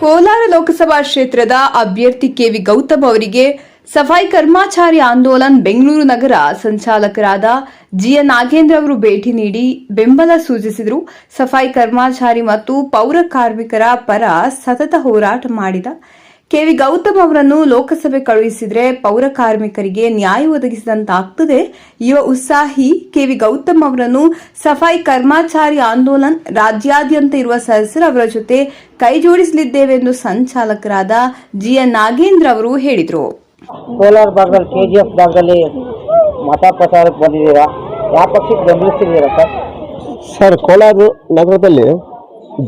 ಕೋಲಾರ ಲೋಕಸಭಾ ಕ್ಷೇತ್ರದ ಅಭ್ಯರ್ಥಿ ಕೆವಿ ಗೌತಮ್ ಅವರಿಗೆ ಸಫಾಯಿ ಕರ್ಮಾಚಾರಿ ಆಂದೋಲನ್ ಬೆಂಗಳೂರು ನಗರ ಸಂಚಾಲಕರಾದ ಜಿಎನ್ ನಾಗೇಂದ್ರ ಅವರು ಭೇಟಿ ನೀಡಿ ಬೆಂಬಲ ಸೂಚಿಸಿದರು. ಸಫಾಯಿ ಕರ್ಮಾಚಾರಿ ಮತ್ತು ಪೌರ ಕಾರ್ಮಿಕರ ಪರ ಸತತ ಹೋರಾಟ ಮಾಡಿದ ಕೆವಿ ಗೌತಮ್ ಅವರನ್ನು ಲೋಕಸಭೆ ಕಳುಹಿಸಿದ್ರೆ ಪೌರ ಕಾರ್ಮಿಕರಿಗೆ ನ್ಯಾಯ ಒದಗಿಸಿದಂತಾಗ್ತದೆ. ಯುವ ಉತ್ಸಾಹಿ ಕೆವಿ ಗೌತಮ್ ಅವರನ್ನು ಸಫಾಯಿ ಕರ್ಮಾಚಾರಿ ಆಂದೋಲನ್ ರಾಜ್ಯಾದ್ಯಂತ ಇರುವ ಸದಸ್ಯರು ಅವರ ಜೊತೆ ಕೈ ಜೋಡಿಸಲಿದ್ದೇವೆಂದು ಸಂಚಾಲಕರಾದ ಜಿಎನ್ ನಾಗೇಂದ್ರ ಅವರು ಹೇಳಿದರು. ಕೋಲಾರ ಭಾಗದಲ್ಲಿ ಕೆಜಿಎಫ್ ಭಾಗದಲ್ಲಿ ಮತ ಪ್ರಚಾರಕ್ಕೆ ಬಂದಿದ್ದೀರಾ? ಯಾವ ಪಕ್ಷಕ್ಕೆ ಬೆಂಬಲಿಸ್ತಿದ್ದೀರಾ ಸರ್? ಸರ್ ಕೋಲಾರ ನಗರದಲ್ಲಿ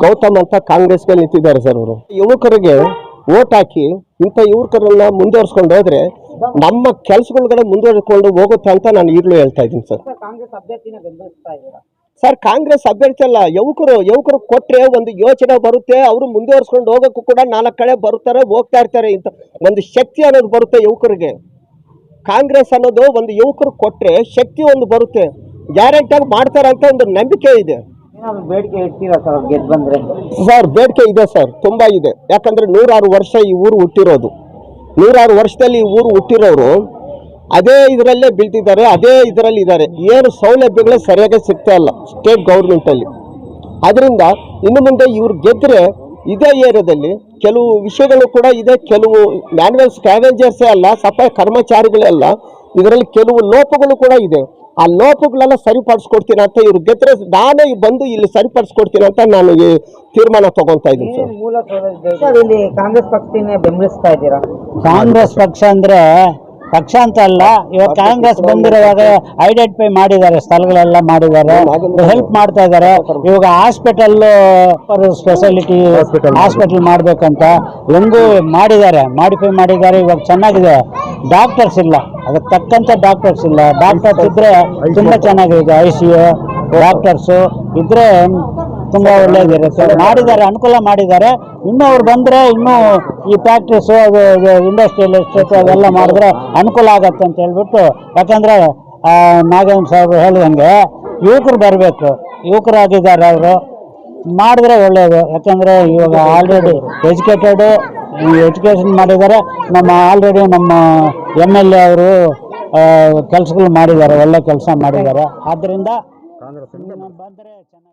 ಗೌತಮ್ ಅಂತ ಕಾಂಗ್ರೆಸ್ಗೆ ನಿಂತಿದ್ದಾರೆ ಸರ್ ಅವರು. ಯುವಕರಿಗೆ ಓಟ್ ಹಾಕಿ ಇಂಥ ಯುವಕರನ್ನ ಮುಂದುವರ್ಸ್ಕೊಂಡು ಹೋದ್ರೆ ನಮ್ಮ ಕೆಲಸಗಳ್ಗಡೆ ಮುಂದುವರ್ಸ್ಕೊಂಡು ಹೋಗುತ್ತೆ ಅಂತ ನಾನು ಈಗಲೂ ಹೇಳ್ತಾ ಇದ್ದೀನಿ ಸರ್. ಸರ್ ಕಾಂಗ್ರೆಸ್ ಅಭ್ಯರ್ಥಿ ಅಲ್ಲ ಯುವಕರು ಯುವಕರು ಕೊಟ್ಟರೆ ಒಂದು ಯೋಚನೆ ಬರುತ್ತೆ ಅವರು ಮುಂದುವರ್ಸ್ಕೊಂಡು ಹೋಗೋಕ್ಕೂ ಕೂಡ ನಾಲ್ಕು ಕಡೆ ಬರ್ತಾರೆ ಹೋಗ್ತಾ ಇರ್ತಾರೆ ಇಂಥ ಒಂದು ಶಕ್ತಿ ಅನ್ನೋದು ಬರುತ್ತೆ ಯುವಕರಿಗೆ. ಕಾಂಗ್ರೆಸ್ ಅನ್ನೋದು ಒಂದು ಯುವಕರು ಕೊಟ್ಟರೆ ಶಕ್ತಿ ಒಂದು ಬರುತ್ತೆ. ಗ್ಯಾರಂಟಿಯಾಗಿ ಮಾಡ್ತಾರೆ ಅಂತ ಒಂದು ನಂಬಿಕೆ ಇದೆ. ಬೇಡಿಕೆ ಸರ್ ಬಂದ್ರೆ? ಸರ್, ಬೇಡಿಕೆ ಇದೆ ಸರ್, ತುಂಬಾ ಇದೆ. ಯಾಕಂದ್ರೆ ನೂರಾರು ವರ್ಷ ಈ ಊರು ಹುಟ್ಟಿರೋದು. ನೂರಾರು ವರ್ಷದಲ್ಲಿ ಈ ಊರು ಹುಟ್ಟಿರೋರು ಅದೇ ಇದರಲ್ಲೇ ಬೀಳ್ತಿದ್ದಾರೆ, ಅದೇ ಇದರಲ್ಲಿ ಇದ್ದಾರೆ. ಏನು ಸೌಲಭ್ಯಗಳೇ ಸರಿಯಾಗಿ ಸಿಗ್ತಾ ಇಲ್ಲ ಸ್ಟೇಟ್ ಗೌರ್ಮೆಂಟಲ್ಲಿ ಅದರಿಂದ ಇನ್ನು ಮುಂದೆ ಇವ್ರು ಗೆದ್ದರೆ ಇದೇ ಏರಿಯಾದಲ್ಲಿ ಕೆಲವು ವಿಷಯಗಳು ಕೂಡ ಇದೆ. ಕೆಲವು ಮ್ಯಾನ್ಯಲ್ ಸ್ಕ್ಯಾವೆಂಜರ್ಸೇ ಅಲ್ಲ ಸಫಾಯಿ ಕರ್ಮಚಾರಿಗಳೇ ಅಲ್ಲ, ಇದರಲ್ಲಿ ಕೆಲವು ಲೋಪಗಳು ಕೂಡ ಇದೆ. ಆ ಲೋಪಗಳೆಲ್ಲ ಸರಿಪಡಿಸ್ಕೊಡ್ತೀನಿ ಅಂತ ಇವ್ರು ಗೆದ್ರೆ ನಾನೇ ಬಂದು ಇಲ್ಲಿ ಸರಿಪಡಿಸ್ಕೊಡ್ತೀನಿ ಅಂತ ನಾನು ಈ ತೀರ್ಮಾನ ತಗೊಂತಾ ಇದ್ದೀನಿ ಸರ್. ಸರ್ ಇಲ್ಲಿ ಕಾಂಗ್ರೆಸ್ ಪಕ್ಷನೇ ಬೆಂಬಲಿಸ್ತಾ ಇದ್ದೀರಾ? ಕಾಂಗ್ರೆಸ್ ಪಕ್ಷ ಅಂದ್ರೆ ಪಕ್ಷ ಅಂತ ಅಲ್ಲ ಇವಾಗ ಕಾಂಗ್ರೆಸ್ ಬಂದಿರುವಾಗ ಐಡೆಂಟಿಫೈ ಮಾಡಿದ್ದಾರೆ ಸ್ಥಳಗಳೆಲ್ಲ ಮಾಡಿದ್ದಾರೆ ಹೆಲ್ಪ್ ಮಾಡ್ತಾ ಇದ್ದಾರೆ. ಇವಾಗ ಹಾಸ್ಪಿಟಲ್ ಸ್ಪೆಷಾಲಿಟಿ ಹಾಸ್ಪಿಟಲ್ ಮಾಡ್ಬೇಕಂತ ಹೆಂಗೂ ಮಾಡಿದ್ದಾರೆ ಮಾಡಿಫೈ ಮಾಡಿದ್ದಾರೆ ಇವಾಗ ಚೆನ್ನಾಗಿದೆ. ಡಾಕ್ಟರ್ಸ್ ಇಲ್ಲ. ಅದಕ್ಕೆ ತಕ್ಕಂಥ ಡಾಕ್ಟರ್ಸ್ ಇಲ್ಲ. ಡಾಕ್ಟರ್ಸ್ ಇದ್ರೆ ತುಂಬಾ ಚೆನ್ನಾಗಿದೆ ಐ ಸಿ ಯು ಡಾಕ್ಟರ್ಸು ಇದ್ರೆ ತುಂಬಾ ಒಳ್ಳೇದಿರುತ್ತೆ. ಮಾಡಿದ್ದಾರೆ, ಅನುಕೂಲ ಮಾಡಿದ್ದಾರೆ. ಇನ್ನೂ ಅವ್ರು ಬಂದ್ರೆ ಇನ್ನೂ ಈ ಫ್ಯಾಕ್ಟ್ರೀಸು ಅದು ಇಂಡಸ್ಟ್ರಿಯಲ್ ಎಸ್ಟೇಟ್ ಅದೆಲ್ಲ ಮಾಡಿದ್ರೆ ಅನುಕೂಲ ಆಗತ್ತೆ ಅಂತ ಹೇಳ್ಬಿಟ್ಟು, ಯಾಕಂದ್ರೆ ನಾಗೇಂದ್ರ ಸಾಹೇಬ್ ಹೇಳಿದಂಗೆ ಯುವಕರು ಬರಬೇಕು. ಯುವಕರಾಗಿದ್ದಾರೆ ಅವರು. ಮಾಡಿದ್ರೆ ಒಳ್ಳೆಯದು ಯಾಕಂದ್ರೆ ಇವಾಗ ಆಲ್ರೆಡಿ ಎಜುಕೇಟೆಡ್ ಎಜುಕೇಷನ್ ಮಾಡಿದ್ದಾರೆ. ನಮ್ಮ ಆಲ್ರೆಡಿ ನಮ್ಮ ಎಂ ಎಲ್ ಎ ಅವರು ಕೆಲಸಗಳು ಮಾಡಿದ್ದಾರೆ ಒಳ್ಳೆ ಕೆಲಸ ಮಾಡಿದ್ದಾರೆ. ಆದ್ದರಿಂದ ಬಂದರೆ ಚೆನ್ನಾಗಿ